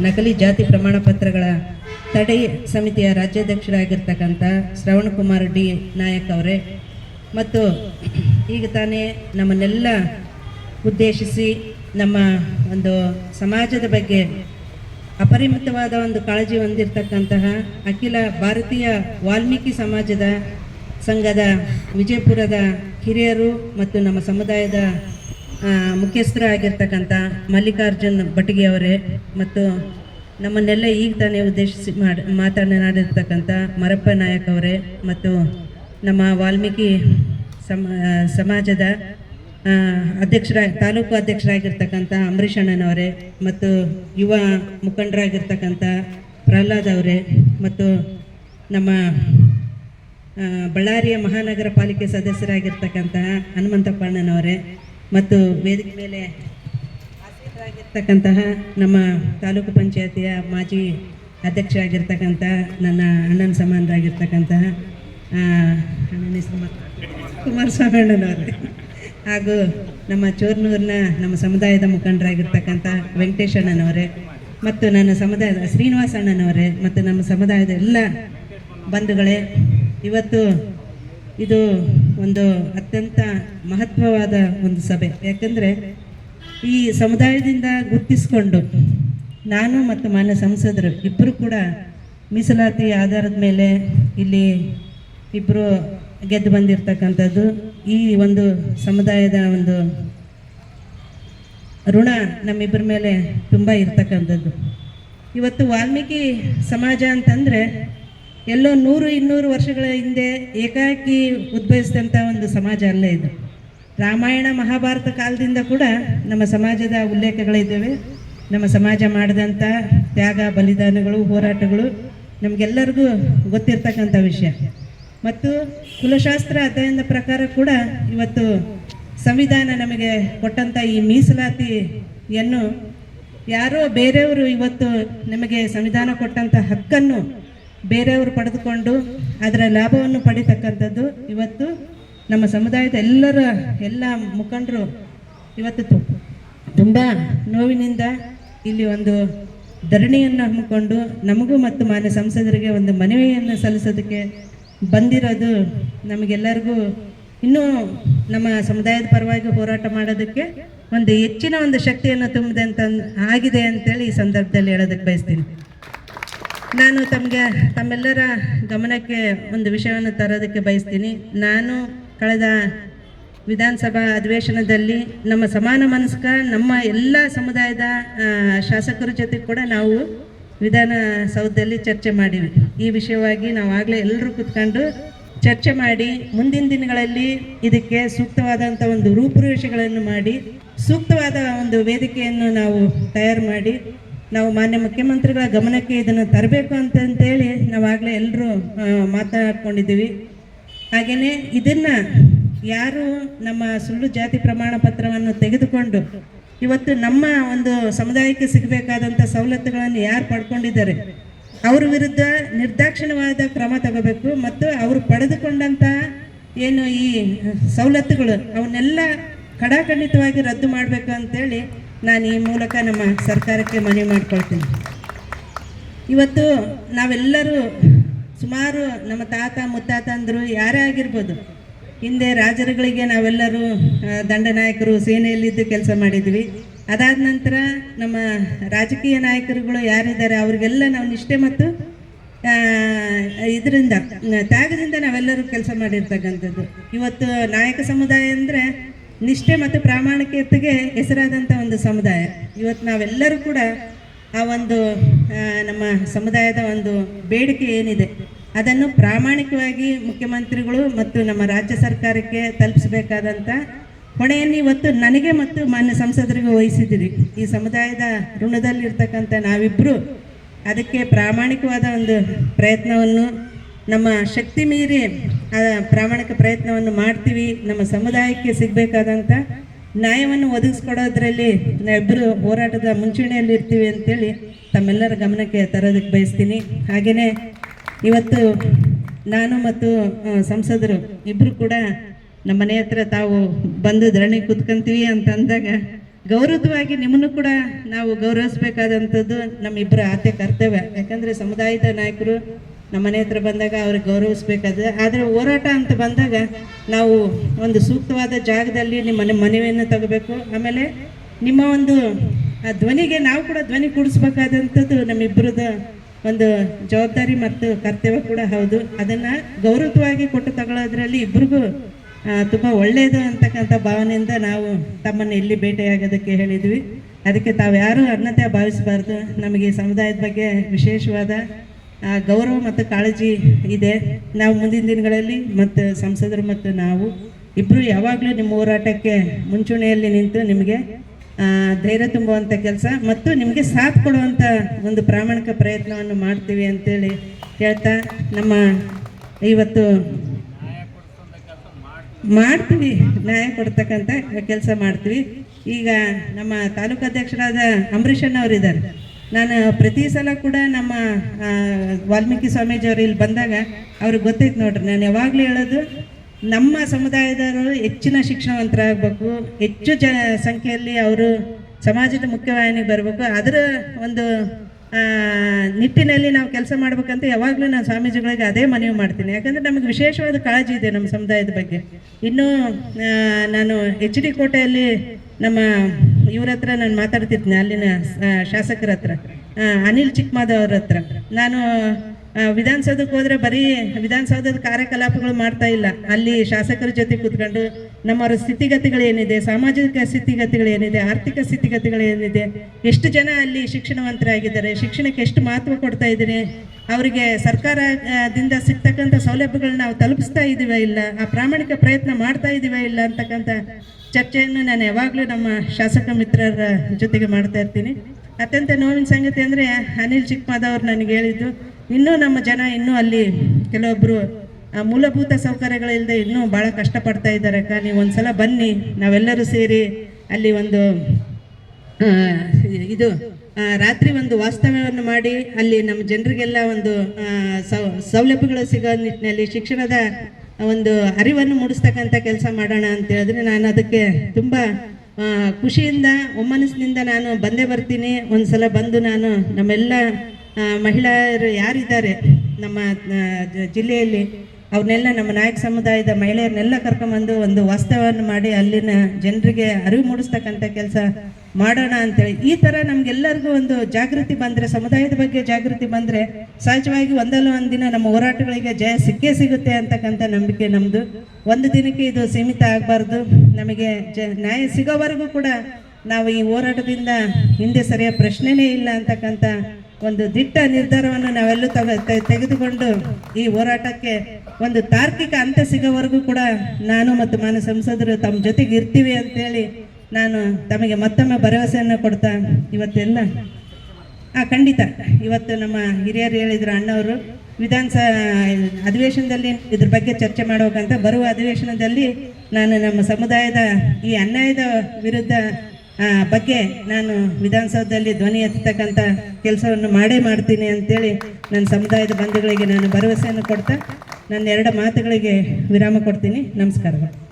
ನಕಲಿ ಜಾತಿ ಪ್ರಮಾಣ ಪತ್ರಗಳ ತಡೆ ಸಮಿತಿಯ ರಾಜ್ಯಾಧ್ಯಕ್ಷರಾಗಿರ್ತಕ್ಕಂಥ ಶ್ರವಣಕುಮಾರ್ ಡಿ ನಾಯಕ್ ಅವರೇ. ಮತ್ತು ಈಗ ತಾನೇ ನಮ್ಮನ್ನೆಲ್ಲ ಉದ್ದೇಶಿಸಿ ನಮ್ಮ ಒಂದು ಸಮಾಜದ ಬಗ್ಗೆ ಅಪರಿಮಿತವಾದ ಒಂದು ಕಾಳಜಿ ಹೊಂದಿರತಕ್ಕಂತಹ ಅಖಿಲ ಭಾರತೀಯ ವಾಲ್ಮೀಕಿ ಸಮಾಜದ ಸಂಘದ ವಿಜಯಪುರದ ಹಿರಿಯರು ಮತ್ತು ನಮ್ಮ ಸಮುದಾಯದ ಆ, ಮುಖ್ಯಸ್ಥರಾಗಿರ್ತಕ್ಕಂಥ ಮಲ್ಲಿಕಾರ್ಜುನ್ ಭಟ್ಗೆ ಅವರೇ ಮತ್ತು ನಮ್ಮನ್ನೆಲ್ಲ ಈಗ ತಾನೇ ಉದ್ದೇಶಿಸಿ ಮಾಡಿ ಮಾತನಾಡಿರ್ತಕ್ಕಂಥ ಮರಪ್ಪ ನಾಯಕ್ ಅವರೇ ಮತ್ತು ನಮ್ಮ ವಾಲ್ಮೀಕಿ ಸಮ ಸಮಾಜದ ಅಧ್ಯಕ್ಷರಾಗಿ ಅಧ್ಯಕ್ಷರ ತಾಲೂಕು ಅಧ್ಯಕ್ಷರಾಗಿರ್ತಕ್ಕಂಥ ಅಂಬರೀಷ್ ಅಣ್ಣನವರೇ ಮತ್ತು ಯುವ ಮುಖಂಡರಾಗಿರ್ತಕ್ಕಂಥ ಪ್ರಹ್ಲಾದ್ ಅವರೇ ಮತ್ತು ನಮ್ಮ ಬಳ್ಳಾರಿಯ ಮಹಾನಗರ ಪಾಲಿಕೆ ಸದಸ್ಯರಾಗಿರ್ತಕ್ಕಂತಹ ಹನುಮಂತಪ್ಪ ಅಣ್ಣನವರೇ ಮತ್ತು ವೇದಿಕೆ ಮೇಲೆ ಆಸೀನರಾಗಿರ್ತಕ್ಕಂತಹ ನಮ್ಮ ತಾಲೂಕು ಪಂಚಾಯತಿಯ ಮಾಜಿ ಅಧ್ಯಕ್ಷರಾಗಿರ್ತಕ್ಕಂಥ ನನ್ನ ಅಣ್ಣನ ಸಮಾನರಾಗಿರ್ತಕ್ಕಂತಹ ಅಣ್ಣನ ಕುಮಾರಸ್ವಾಮಿ ಅಣ್ಣನವರೇ ಹಾಗೂ ನಮ್ಮ ಚೋರ್ನೂರಿನ ನಮ್ಮ ಸಮುದಾಯದ ಮುಖಂಡರಾಗಿರ್ತಕ್ಕಂಥ ವೆಂಕಟೇಶ್ ಅಣ್ಣನವರೇ ಮತ್ತು ನನ್ನ ಸಮುದಾಯದ ಶ್ರೀನಿವಾಸ ಅಣ್ಣನವರೇ ಮತ್ತು ನಮ್ಮ ಸಮುದಾಯದ ಎಲ್ಲ ಬಂಧುಗಳೇ, ಇವತ್ತು ಇದು ಒಂದು ಅತ್ಯಂತ ಮಹತ್ವವಾದ ಒಂದು ಸಭೆ. ಯಾಕಂದರೆ ಈ ಸಮುದಾಯದಿಂದ ಗುರ್ತಿಸ್ಕೊಂಡು ನಾನು ಮತ್ತು ಮಾನ್ಯ ಸಂಸದರು ಇಬ್ಬರು ಕೂಡ ಮೀಸಲಾತಿ ಆಧಾರದ ಮೇಲೆ ಇಲ್ಲಿ ಇಬ್ಬರು ಗೆದ್ದು ಬಂದಿರತಕ್ಕಂಥದ್ದು. ಈ ಒಂದು ಸಮುದಾಯದ ಒಂದು ಋಣ ನಮ್ಮಿಬ್ಬರ ಮೇಲೆ ತುಂಬ ಇರ್ತಕ್ಕಂಥದ್ದು. ಇವತ್ತು ವಾಲ್ಮೀಕಿ ಸಮಾಜ ಅಂತಂದರೆ ಎಲ್ಲೋ ನೂರು, ಇನ್ನೂರು ವರ್ಷಗಳ ಹಿಂದೆ ಏಕಾಕಿ ಉದ್ಭವಿಸಿದಂಥ ಒಂದು ಸಮಾಜ ಅಲ್ಲ ಇದು. ರಾಮಾಯಣ ಮಹಾಭಾರತ ಕಾಲದಿಂದ ಕೂಡ ನಮ್ಮ ಸಮಾಜದ ಉಲ್ಲೇಖಗಳಿದ್ದಾವೆ. ನಮ್ಮ ಸಮಾಜ ಮಾಡಿದಂಥ ತ್ಯಾಗ, ಬಲಿದಾನಗಳು, ಹೋರಾಟಗಳು ನಮಗೆಲ್ಲರಿಗೂ ಗೊತ್ತಿರ್ತಕ್ಕಂಥ ವಿಷಯ. ಮತ್ತು ಕುಲಶಾಸ್ತ್ರ ಅಧ್ಯಯನದ ಪ್ರಕಾರ ಕೂಡ ಇವತ್ತು ಸಂವಿಧಾನ ನಮಗೆ ಕೊಟ್ಟಂಥ ಈ ಮೀಸಲಾತಿಯನ್ನು ಯಾರೋ ಬೇರೆಯವರು ಇವತ್ತು ನಮಗೆ ಸಂವಿಧಾನ ಕೊಟ್ಟಂಥ ಹಕ್ಕನ್ನು ಬೇರೆಯವರು ಪಡೆದುಕೊಂಡು ಅದರ ಲಾಭವನ್ನು ಪಡಿತಕ್ಕಂಥದ್ದು ಇವತ್ತು ನಮ್ಮ ಸಮುದಾಯದ ಎಲ್ಲರ ಎಲ್ಲ ಮುಖಂಡರು ಇವತ್ತು ತು- ತುಂಬ ನೋವಿನಿಂದ ಇಲ್ಲಿ ಒಂದು ಧರಣಿಯನ್ನು ಹಮ್ಮಿಕೊಂಡು ನಮಗೂ ಮತ್ತು ಮಾನ್ಯ ಸಂಸದರಿಗೆ ಒಂದು ಮನವಿಯನ್ನು ಸಲ್ಲಿಸೋದಕ್ಕೆ ಬಂದಿರೋದು ನಮಗೆಲ್ಲರಿಗೂ ಇನ್ನೂ ನಮ್ಮ ಸಮುದಾಯದ ಪರವಾಗಿ ಹೋರಾಟ ಮಾಡೋದಕ್ಕೆ ಒಂದು ಹೆಚ್ಚಿನ ಒಂದು ಶಕ್ತಿಯನ್ನು ತುಂಬಿದೆ ಅಂತ ಆಗಿದೆ ಅಂತೇಳಿ ಈ ಸಂದರ್ಭದಲ್ಲಿ ಹೇಳೋದಕ್ಕೆ ಬಯಸ್ತೀನಿ. ನಾನು ತಮಗೆ, ತಮ್ಮೆಲ್ಲರ ಗಮನಕ್ಕೆ ಒಂದು ವಿಷಯವನ್ನು ತರೋದಕ್ಕೆ ಬಯಸ್ತೀನಿ. ನಾನು ಕಳೆದ ವಿಧಾನಸಭಾ ಅಧಿವೇಶನದಲ್ಲಿ ನಮ್ಮ ಸಮಾನ ಮನಸ್ಕ, ನಮ್ಮ ಎಲ್ಲ ಸಮುದಾಯದ ಶಾಸಕರ ಜೊತೆ ಕೂಡ ನಾವು ವಿಧಾನಸೌಧದಲ್ಲಿ ಚರ್ಚೆ ಮಾಡಿವಿ. ಈ ವಿಷಯವಾಗಿ ನಾವು ಆಗಲೇ ಎಲ್ಲರೂ ಕುತ್ಕೊಂಡು ಚರ್ಚೆ ಮಾಡಿ, ಮುಂದಿನ ದಿನಗಳಲ್ಲಿ ಇದಕ್ಕೆ ಸೂಕ್ತವಾದಂಥ ಒಂದು ರೂಪುರೇಷೆಗಳನ್ನು ಮಾಡಿ, ಸೂಕ್ತವಾದ ಒಂದು ವೇದಿಕೆಯನ್ನು ನಾವು ತಯಾರು ಮಾಡಿ ನಾವು ಮಾನ್ಯ ಮುಖ್ಯಮಂತ್ರಿಗಳ ಗಮನಕ್ಕೆ ಇದನ್ನು ತರಬೇಕು ಅಂತಂತೇಳಿ ನಾವಾಗಲೇ ಎಲ್ಲರೂ ಮಾತಾಡ್ಕೊಂಡಿದ್ದೀವಿ ಹಾಗೆಯೇ ಇದನ್ನು ಯಾರು ನಮ್ಮ ಸುಳ್ಳು ಜಾತಿ ಪ್ರಮಾಣ ಪತ್ರವನ್ನು ತೆಗೆದುಕೊಂಡು ಇವತ್ತು ನಮ್ಮ ಒಂದು ಸಮುದಾಯಕ್ಕೆ ಸಿಗಬೇಕಾದಂಥ ಸವಲತ್ತುಗಳನ್ನು ಯಾರು ಪಡ್ಕೊಂಡಿದ್ದಾರೆ? ಅವ್ರ ವಿರುದ್ಧ ನಿರ್ದಾಕ್ಷಿಣ್ಯವಾದ ಕ್ರಮ ತಗೋಬೇಕು ಮತ್ತು ಅವರು ಪಡೆದುಕೊಂಡಂಥ ಏನು ಈ ಸವಲತ್ತುಗಳು ಅವನ್ನೆಲ್ಲ ಕಡಾಖಂಡಿತವಾಗಿ ರದ್ದು ಮಾಡಬೇಕು ಅಂತೇಳಿ ನಾನು ಈ ಮೂಲಕ ನಮ್ಮ ಸರ್ಕಾರಕ್ಕೆ ಮನವಿ ಮಾಡಿಕೊಳ್ತೇನೆ. ಇವತ್ತು ನಾವೆಲ್ಲರೂ ಸುಮಾರು ನಮ್ಮ ತಾತ ಮುತ್ತಾತ ಅಂದರು ಯಾರೇ ಆಗಿರ್ಬೋದು, ಹಿಂದೆ ರಾಜರುಗಳಿಗೆ ನಾವೆಲ್ಲರೂ ದಂಡನಾಯಕರು ಸೇನೆಯಲ್ಲಿದ್ದು ಕೆಲಸ ಮಾಡಿದ್ವಿ. ಅದಾದ ನಂತರ ನಮ್ಮ ರಾಜಕೀಯ ನಾಯಕರುಗಳು ಯಾರಿದ್ದಾರೆ ಅವ್ರಿಗೆಲ್ಲ ನಾವು ನಿಷ್ಠೆ ಮತ್ತು ಇದರಿಂದ, ತ್ಯಾಗದಿಂದ ನಾವೆಲ್ಲರೂ ಕೆಲಸ ಮಾಡಿರ್ತಕ್ಕಂಥದ್ದು. ಇವತ್ತು ನಾಯಕ ಸಮುದಾಯ ಅಂದರೆ ನಿಷ್ಠೆ ಮತ್ತು ಪ್ರಾಮಾಣಿಕತೆಗೆ ಹೆಸರಾದಂಥ ಒಂದು ಸಮುದಾಯ. ಇವತ್ತು ನಾವೆಲ್ಲರೂ ಕೂಡ ಆ ಒಂದು ನಮ್ಮ ಸಮುದಾಯದ ಒಂದು ಬೇಡಿಕೆ ಏನಿದೆ, ಅದನ್ನು ಪ್ರಾಮಾಣಿಕವಾಗಿ ಮುಖ್ಯಮಂತ್ರಿಗಳು ಮತ್ತು ನಮ್ಮ ರಾಜ್ಯ ಸರ್ಕಾರಕ್ಕೆ ತಲುಪಿಸಬೇಕಾದಂಥ ಹೊಣೆಯನ್ನು ಇವತ್ತು ನನಗೆ ಮತ್ತು ಮಾನ್ಯ ಸಂಸದರಿಗೆ ವಹಿಸಿದ್ದೀರಿ. ಈ ಸಮುದಾಯದ ಋಣದಲ್ಲಿರ್ತಕ್ಕಂಥ ನಾವಿಬ್ಬರು ಅದಕ್ಕೆ ಪ್ರಾಮಾಣಿಕವಾದ ಒಂದು ಪ್ರಯತ್ನವನ್ನು ನಮ್ಮ ಶಕ್ತಿ ಮೀರಿ ಪ್ರಾಮಾಣಿಕ ಪ್ರಯತ್ನವನ್ನು ಮಾಡ್ತೀವಿ. ನಮ್ಮ ಸಮುದಾಯಕ್ಕೆ ಸಿಗಬೇಕಾದಂಥ ನ್ಯಾಯವನ್ನು ಒದಗಿಸ್ಕೊಡೋದ್ರಲ್ಲಿ ನಾವಿಬ್ಬರು ಹೋರಾಟದ ಮುಂಚೂಣಿಯಲ್ಲಿ ಇರ್ತೀವಿ ಅಂತೇಳಿ ತಮ್ಮೆಲ್ಲರ ಗಮನಕ್ಕೆ ತರೋದಕ್ಕೆ ಬಯಸ್ತೀನಿ. ಹಾಗೆಯೇ ಇವತ್ತು ನಾನು ಮತ್ತು ಸಂಸದರು ಇಬ್ಬರು ಕೂಡ ನಮ್ಮ ಮನೆ ಹತ್ರ ತಾವು ಬಂದು ಧರಣಿ ಕೂತ್ಕೊಂತೀವಿ ಅಂತ ಅಂದಾಗ ಗೌರವವಾಗಿ ನಿಮ್ಮನ್ನು ಕೂಡ ನಾವು ಗೌರವಿಸಬೇಕಾದಂಥದ್ದು ನಮ್ಮಿಬ್ಬರ ಆತೆ ಕರ್ತವ್ಯ. ಯಾಕಂದರೆ ಸಮುದಾಯದ ನಾಯಕರು ನಮ್ಮ ಮನೆ ಹತ್ರ ಬಂದಾಗ ಅವ್ರಿಗೆ ಗೌರವಿಸ್ಬೇಕಾದ್ರೆ, ಆದರೆ ಹೋರಾಟ ಅಂತ ಬಂದಾಗ ನಾವು ಒಂದು ಸೂಕ್ತವಾದ ಜಾಗದಲ್ಲಿ ನಿಮ್ಮ ಮನೆ ಮನವಿಯನ್ನು ತಗೋಬೇಕು. ಆಮೇಲೆ ನಿಮ್ಮ ಒಂದು ಆ ಧ್ವನಿಗೆ ನಾವು ಕೂಡ ಧ್ವನಿ ಕೂಡಿಸ್ಬೇಕಾದಂಥದ್ದು ನಮ್ಮಿಬ್ಬರದ ಒಂದು ಜವಾಬ್ದಾರಿ ಮತ್ತು ಕರ್ತವ್ಯ ಕೂಡ ಹೌದು. ಅದನ್ನು ಗೌರವವಾಗಿ ಕೊಟ್ಟು ತಗೊಳ್ಳೋದ್ರಲ್ಲಿ ಇಬ್ಬರಿಗೂ ತುಂಬ ಒಳ್ಳೆಯದು ಅಂತಕ್ಕಂಥ ಭಾವನೆಯಿಂದ ನಾವು ತಮ್ಮನ್ನು ಇಲ್ಲಿ ಭೇಟಿಯಾಗೋದಕ್ಕೆ ಹೇಳಿದ್ವಿ. ಅದಕ್ಕೆ ತಾವು ಯಾರೂ ಅನ್ನತೆ ಭಾವಿಸಬಾರ್ದು. ನಮಗೆ ಸಮುದಾಯದ ಬಗ್ಗೆ ವಿಶೇಷವಾದ ಆ, ಗೌರವ ಮತ್ತು ಕಾಳಜಿ ಇದೆ. ನಾವು ಮುಂದಿನ ದಿನಗಳಲ್ಲಿ ಮತ್ತು ಸಂಸದರು ಮತ್ತು ನಾವು ಇಬ್ಬರು ಯಾವಾಗಲೂ ನಿಮ್ಮ ಹೋರಾಟಕ್ಕೆ ಮುಂಚೂಣಿಯಲ್ಲಿ ನಿಂತು ನಿಮಗೆ ಧೈರ್ಯ ತುಂಬುವಂಥ ಕೆಲಸ ಮತ್ತು ನಿಮಗೆ ಸಾಥ್ ಕೊಡುವಂಥ ಒಂದು ಪ್ರಾಮಾಣಿಕ ಪ್ರಯತ್ನವನ್ನು ಮಾಡ್ತೀವಿ ಅಂತೇಳಿ ಹೇಳ್ತಾ ನಮ್ಮ ಇವತ್ತು ಮಾಡ್ತೀವಿ ನ್ಯಾಯ ಕೊಡ್ತಕ್ಕಂಥ ಕೆಲಸ ಮಾಡ್ತೀವಿ. ಈಗ ನಮ್ಮ ತಾಲೂಕು ಅಧ್ಯಕ್ಷರಾದ ಅಂಬರೀಷ್ ಅವರಿದ್ದಾರೆ ನಾನು ಪ್ರತಿ ಸಲ ಕೂಡ ನಮ್ಮ ವಾಲ್ಮೀಕಿ ಸ್ವಾಮೀಜಿಯವರು ಇಲ್ಲಿ ಬಂದಾಗ ಅವ್ರಿಗೆ ಗೊತ್ತೈತೆ ನೋಡ್ರಿ, ನಾನು ಯಾವಾಗಲೂ ಹೇಳೋದು ನಮ್ಮ ಸಮುದಾಯದವರು ಹೆಚ್ಚಿನ ಶಿಕ್ಷಣವಂತರಾಗಬೇಕು, ಹೆಚ್ಚು ಜ, ಸಂಖ್ಯೆಯಲ್ಲಿ ಅವರು ಸಮಾಜದ ಮುಖ್ಯವಾಹಿನಿಗೆ ಬರಬೇಕು, ಅದರ ಒಂದು ನಿಟ್ಟಿನಲ್ಲಿ ನಾವು ಕೆಲಸ ಮಾಡ್ಬೇಕಂತ ಯಾವಾಗಲೂ ನಾನು ಸ್ವಾಮೀಜಿಗಳಿಗೆ ಅದೇ ಮನವಿ ಮಾಡ್ತೀನಿ. ಯಾಕಂದರೆ ನಮಗೆ ವಿಶೇಷವಾದ ಕಾಳಜಿ ಇದೆ ನಮ್ಮ ಸಮುದಾಯದ ಬಗ್ಗೆ. ಇನ್ನೂ ನಾನು ಎಚ್ ಡಿ ಕೋಟೆಯಲ್ಲಿ ನಮ್ಮ ಇವ್ರ ಹತ್ರ ನಾನು ಮಾತಾಡ್ತಿದ್ದೆ ಅಲ್ಲಿನ ಶಾಸಕರ ಹತ್ರ. ಅನಿಲ್ ಚಿಕ್ಕಮಾದ ಅವ್ರ ಹತ್ರ. ನಾನು ವಿಧಾನಸೌಧಕ್ಕೆ ಹೋದ್ರೆ ಬರೀ ವಿಧಾನಸೌಧದ ಕಾರ್ಯಕಲಾಪಗಳು ಮಾಡ್ತಾ ಇಲ್ಲ. ಅಲ್ಲಿ ಶಾಸಕರ ಜೊತೆ ಕೂತ್ಕೊಂಡು ನಮ್ಮವರ ಸ್ಥಿತಿಗತಿಗಳು ಏನಿದೆ ಸಾಮಾಜಿಕ ಸ್ಥಿತಿಗತಿಗಳು ಏನಿದೆ ಆರ್ಥಿಕ ಸ್ಥಿತಿಗತಿಗಳು ಏನಿದೆ ಎಷ್ಟು ಜನ ಅಲ್ಲಿ ಶಿಕ್ಷಣವಂತರಾಗಿದ್ದಾರೆ, ಶಿಕ್ಷಣಕ್ಕೆ ಎಷ್ಟು ಮಹತ್ವ ಕೊಡ್ತಾ ಇದ್ದೀನಿ ಅವರಿಗೆ ಸರ್ಕಾರದಿಂದ ಸಿಗ್ತಕ್ಕಂಥ ಸೌಲಭ್ಯಗಳನ್ನ ನಾವು ತಲುಪಿಸ್ತಾ ಇದ್ದೀವ ಇಲ್ಲ, ಆ ಪ್ರಾಮಾಣಿಕ ಪ್ರಯತ್ನ ಮಾಡ್ತಾ ಇದ್ದೀವ ಇಲ್ಲ ಅಂತಕ್ಕಂಥ ಚರ್ಚೆಯನ್ನು ನಾನು ಯಾವಾಗಲೂ ನಮ್ಮ ಶಾಸಕ ಮಿತ್ರರ ಜೊತೆಗೆ ಮಾಡ್ತಾ ಇರ್ತೀನಿ. ಅತ್ಯಂತ ನೋವಿನ ಸಂಗತಿ ಅಂದರೆ ಅನಿಲ್ ಚಿಕ್ಕಮಾದವ್ರು ನನಗೆ ಹೇಳಿದ್ದು, ಇನ್ನೂ ನಮ್ಮ ಜನ ಇನ್ನೂ ಅಲ್ಲಿ ಕೆಲವೊಬ್ಬರು ಮೂಲಭೂತ ಸೌಕರ್ಯಗಳಿಲ್ಲದೆ ಇನ್ನೂ ಭಾಳ ಕಷ್ಟಪಡ್ತಾ ಇದ್ದಾರೆ. ಅಕ್ಕ ನೀವು ಒಂದು ಸಲ ಬನ್ನಿ, ನಾವೆಲ್ಲರೂ ಸೇರಿ ಅಲ್ಲಿ ಒಂದು ಇದು ರಾತ್ರಿ ಒಂದು ವಾಸ್ತವ್ಯವನ್ನು ಮಾಡಿ, ಅಲ್ಲಿ ನಮ್ಮ ಜನರಿಗೆಲ್ಲ ಒಂದು ಸೌಲಭ್ಯಗಳು ಸಿಗೋ ನಿಟ್ಟಿನಲ್ಲಿ ಶಿಕ್ಷಣದ ಒಂದು ಅರಿವನ್ನು ಮೂಡಿಸ್ತಕ್ಕಂಥ ಕೆಲಸ ಮಾಡೋಣ ಅಂತ ಹೇಳಿದ್ರೆ ನಾನು ಅದಕ್ಕೆ ತುಂಬ ಖುಷಿಯಿಂದ, ಒಮ್ಮನಸ್ಸಿನಿಂದ ನಾನು ಬಂದೇ ಬರ್ತೀನಿ. ಒಂದು ಸಲ ಬಂದು ನಾನು ನಮ್ಮೆಲ್ಲ ಮಹಿಳೆಯರು ಯಾರಿದ್ದಾರೆ ನಮ್ಮ ಜಿಲ್ಲೆಯಲ್ಲಿ, ಅವ್ರನ್ನೆಲ್ಲ ನಮ್ಮ ನಾಯಕ ಸಮುದಾಯದ ಮಹಿಳೆಯರನ್ನೆಲ್ಲ ಕರ್ಕೊಂಬಂದು ಒಂದು ವಾಸ್ತವವನ್ನು ಮಾಡಿ ಅಲ್ಲಿನ ಜನರಿಗೆ ಅರಿವು ಮೂಡಿಸ್ತಕ್ಕಂಥ ಕೆಲಸ ಮಾಡೋಣ ಅಂತೇಳಿ. ಈ ಥರ ನಮಗೆಲ್ಲರಿಗೂ ಒಂದು ಜಾಗೃತಿ ಬಂದರೆ, ಸಮುದಾಯದ ಬಗ್ಗೆ ಜಾಗೃತಿ ಬಂದರೆ ಸಹಜವಾಗಿ ಒಂದಲ್ಲ ಒಂದು ದಿನ ನಮ್ಮ ಹೋರಾಟಗಳಿಗೆ ಜಯ ಸಿಕ್ಕೇ ಸಿಗುತ್ತೆ ಅಂತಕ್ಕಂಥ ನಂಬಿಕೆ ನಮ್ಮದು ಒಂದು ದಿನಕ್ಕೆ ಇದು ಸೀಮಿತ ಆಗಬಾರ್ದು. ನಮಗೆ ಜ, ನ್ಯಾಯ ಸಿಗೋವರೆಗೂ ಕೂಡ ನಾವು ಈ ಹೋರಾಟದಿಂದ ಹಿಂದೆ ಸರಿಯ ಪ್ರಶ್ನೆನೇ ಇಲ್ಲ ಅಂತಕ್ಕಂಥ ಒಂದು ದಿಟ್ಟ ನಿರ್ಧಾರವನ್ನು ನಾವೆಲ್ಲೂ ತಗ ತೆಗೆದುಕೊಂಡು ಈ ಹೋರಾಟಕ್ಕೆ ಒಂದು ತಾರ್ಕಿಕ ಅಂತ್ಯ ಸಿಗೋವರೆಗೂ ಕೂಡ ನಾನು ಮತ್ತು ಮಾನ ಸಂಸದರು ತಮ್ಮ ಜೊತೆಗೆ ಇರ್ತೀವಿ ಅಂತೇಳಿ ನಾನು ತಮಗೆ ಮತ್ತೊಮ್ಮೆ ಭರವಸೆಯನ್ನು ಕೊಡ್ತಾ ಇವತ್ತೆಲ್ಲ. ಆ, ಖಂಡಿತ. ಇವತ್ತು ನಮ್ಮ ಹಿರಿಯರು ಹೇಳಿದ್ರು ಅಣ್ಣವರು ವಿಧಾನಸಭಾ ಅಧಿವೇಶನದಲ್ಲಿ ಇದ್ರ ಬಗ್ಗೆ ಚರ್ಚೆ ಮಾಡೋಕಂತ ಬರುವ ಅಧಿವೇಶನದಲ್ಲಿ ನಾನು ನಮ್ಮ ಸಮುದಾಯದ ಈ ಅನ್ಯಾಯದ ವಿರುದ್ಧ ಬಗ್ಗೆ ನಾನು ವಿಧಾನಸೌಧದಲ್ಲಿ ಧ್ವನಿ ಎತ್ತಕ್ಕಂಥ ಕೆಲಸವನ್ನು ಮಾಡೇ ಮಾಡ್ತೀನಿ ಅಂತೇಳಿ ನನ್ನ ಸಮುದಾಯದ ಬಂಧುಗಳಿಗೆ ನಾನು ಭರವಸೆಯನ್ನು ಕೊಡ್ತಾ ನನ್ನ ಎರಡು ಮಾತುಗಳಿಗೆ ವಿರಾಮ ಕೊಡ್ತೀನಿ. ನಮಸ್ಕಾರಗಳು.